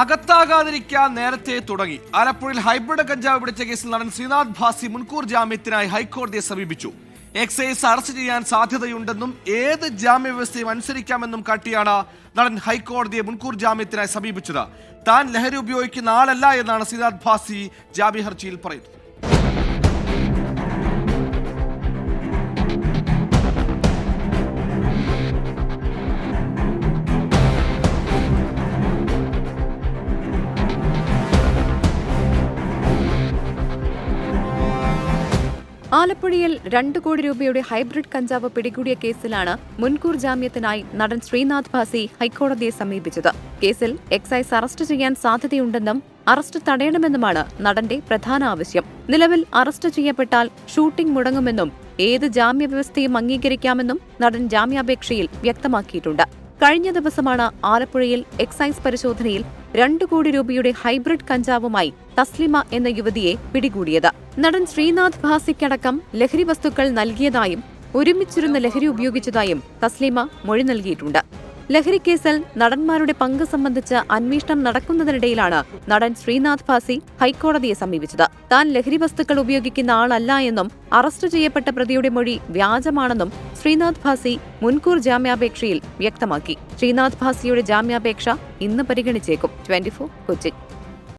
അകത്താകാതിരിക്കാൻ നേരത്തെ തുടങ്ങി. ആലപ്പുഴയിൽ ഹൈബ്രിഡ് കഞ്ചാവ് പിടിച്ച കേസിൽ നടൻ ശ്രീനാഥ് ഭാസി മുൻകൂർ ജാമ്യത്തിനായി ഹൈക്കോടതിയെ സമീപിച്ചു. എക്സൈസ് അറസ്റ്റ് ചെയ്യാൻ സാധ്യതയുണ്ടെന്നും ഏത് ജാമ്യവ്യവസ്ഥയും അനുസരിക്കാമെന്നും കാട്ടിയാണ് നടൻ ഹൈക്കോടതിയെ മുൻകൂർ ജാമ്യത്തിനായി സമീപിച്ചത്. താൻ ലഹരി ഉപയോഗിക്കുന്ന ആളല്ല എന്നാണ് ശ്രീനാഥ് ഭാസി ജാമ്യ ഹർജിയിൽ പറയുന്നത്. ആലപ്പുഴയിൽ രണ്ടു കോടി രൂപയുടെ ഹൈബ്രിഡ് കഞ്ചാവ് പിടികൂടിയ കേസിലാണ് മുൻകൂർ ജാമ്യത്തിനായി നടൻ ശ്രീനാഥ് ഭാസി ഹൈക്കോടതിയെ സമീപിച്ചത്. കേസിൽ എക്സൈസ് അറസ്റ്റ് ചെയ്യാൻ സാധ്യതയുണ്ടെന്നും അറസ്റ്റ് തടയണമെന്നുമാണ് നടന്റെ പ്രധാന ആവശ്യം. നിലവിൽ അറസ്റ്റ് ചെയ്യപ്പെട്ടാൽ ഷൂട്ടിംഗ് മുടങ്ങുമെന്നും ഏത് ജാമ്യവ്യവസ്ഥയും അംഗീകരിക്കാമെന്നും നടൻ ജാമ്യാപേക്ഷയിൽ വ്യക്തമാക്കിയിട്ടുണ്ട്. കഴിഞ്ഞ ദിവസമാണ് ആലപ്പുഴയിൽ എക്സൈസ് പരിശോധനയിൽ രണ്ടു കോടി രൂപയുടെ ഹൈബ്രിഡ് കഞ്ചാവുമായി തസ്ലിമ എന്ന യുവതിയെ പിടികൂടിയത്. നടൻ ശ്രീനാഥ് ഭാസിക്കടക്കം ലഹരി വസ്തുക്കൾ നൽകിയതായും ഒരുമിച്ചിരുന്ന് ലഹരി ഉപയോഗിച്ചതായും തസ്ലീമ മൊഴി നൽകിയിട്ടുണ്ട്. ലഹരിക്കേസിൽ നടന്മാരുടെ പങ്ക് സംബന്ധിച്ച് അന്വേഷണം നടക്കുന്നതിനിടയിലാണ് നടൻ ശ്രീനാഥ് ഭാസി ഹൈക്കോടതിയെ സമീപിച്ചത്. താൻ ലഹരി വസ്തുക്കൾ ഉപയോഗിക്കുന്ന ആളല്ല എന്നും അറസ്റ്റ് ചെയ്യപ്പെട്ട പ്രതിയുടെ മൊഴി വ്യാജമാണെന്നും ശ്രീനാഥ് ഭാസി മുൻകൂർ ജാമ്യാപേക്ഷയിൽ വ്യക്തമാക്കി. ശ്രീനാഥ് ഭാസിയുടെ ജാമ്യാപേക്ഷ ഇന്ന് പരിഗണിച്ചേക്കും. ട്വന്റി കൊച്ചി